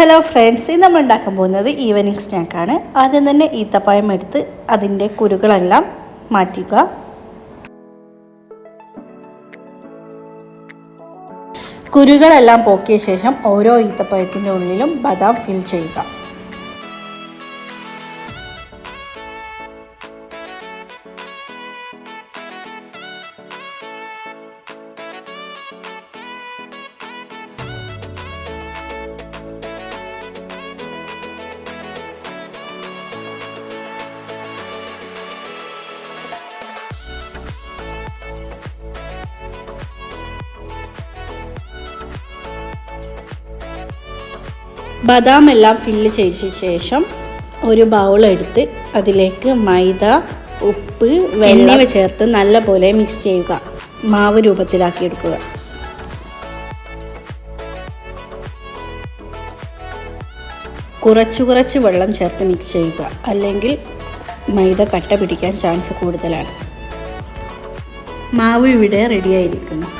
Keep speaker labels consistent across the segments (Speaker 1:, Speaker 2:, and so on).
Speaker 1: Hello friends ഇന്ന് നമ്മൾ ഉണ്ടാക്കാൻ പോകുന്നത് ഈവനിങ് സ്നാക്കാണ് ആദ്യം തന്നെ ഈത്തപ്പഴം എടുത്ത് അതിന്റെ കുരുകളെല്ലാം മാറ്റുക കുരുകളെല്ലാം പോക്കിയ ശേഷം ഓരോ ഈത്തപ്പഴത്തിന്റെ ഉള്ളിലും ബദാം ഫിൽ ചെയ്യുക. ബദാം എല്ലാം ഫില്ല് ചെയ്ത ശേഷം ഒരു ബൗൾ എടുത്ത് അതിലേക്ക് മൈദ ഉപ്പ് എന്നിവ ചേർത്ത് നല്ലപോലെ മിക്സ് ചെയ്യുക. മാവ് രൂപത്തിലാക്കി എടുക്കുക. കുറച്ച് കുറച്ച് വെള്ളം ചേർത്ത് മിക്സ് ചെയ്യുക. അല്ലെങ്കിൽ മൈദ കട്ട പിടിക്കാൻ ചാൻസ് കൂടുതലാണ്. മാവ് ഇവിടെ റെഡിയായിരിക്കുന്നു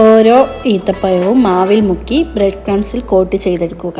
Speaker 1: ഓരോ ഈത്തപ്പഴവും മാവിൽ മുക്കി ബ്രെഡ് ക്രംസിൽ കോട്ട് ചെയ്തെടുക്കുക.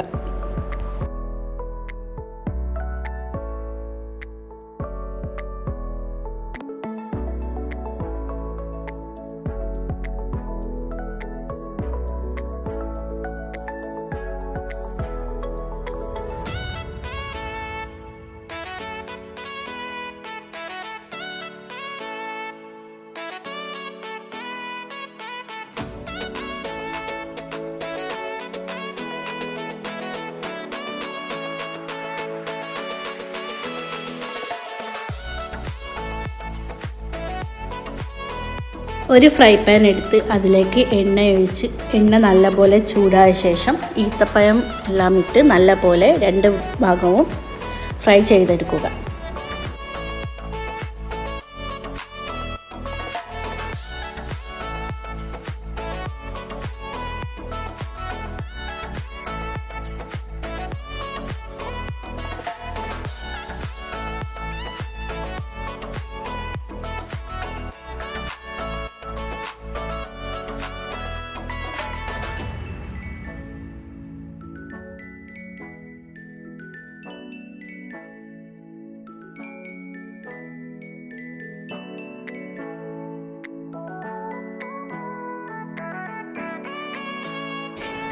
Speaker 1: ഒരു ഫ്രൈ പാൻ എടുത്ത് അതിലേക്ക് എണ്ണ ഒഴിച്ച് എണ്ണ നല്ലപോലെ ചൂടായ ശേഷം ഈത്തപ്പഴം എല്ലാം ഇട്ട് നല്ലപോലെ രണ്ട് ഭാഗവും ഫ്രൈ ചെയ്തെടുക്കുക.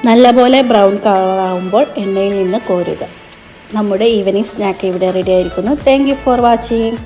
Speaker 1: നല്ലപോലെ ബ്രൗൺ കളറാകുമ്പോൾ എണ്ണയിൽ നിന്ന് കോരുക. നമ്മുടെ ഈവനിങ് സ്നാക്ക് ഇവിടെ റെഡി ആയിരിക്കുന്നു. Thank for watching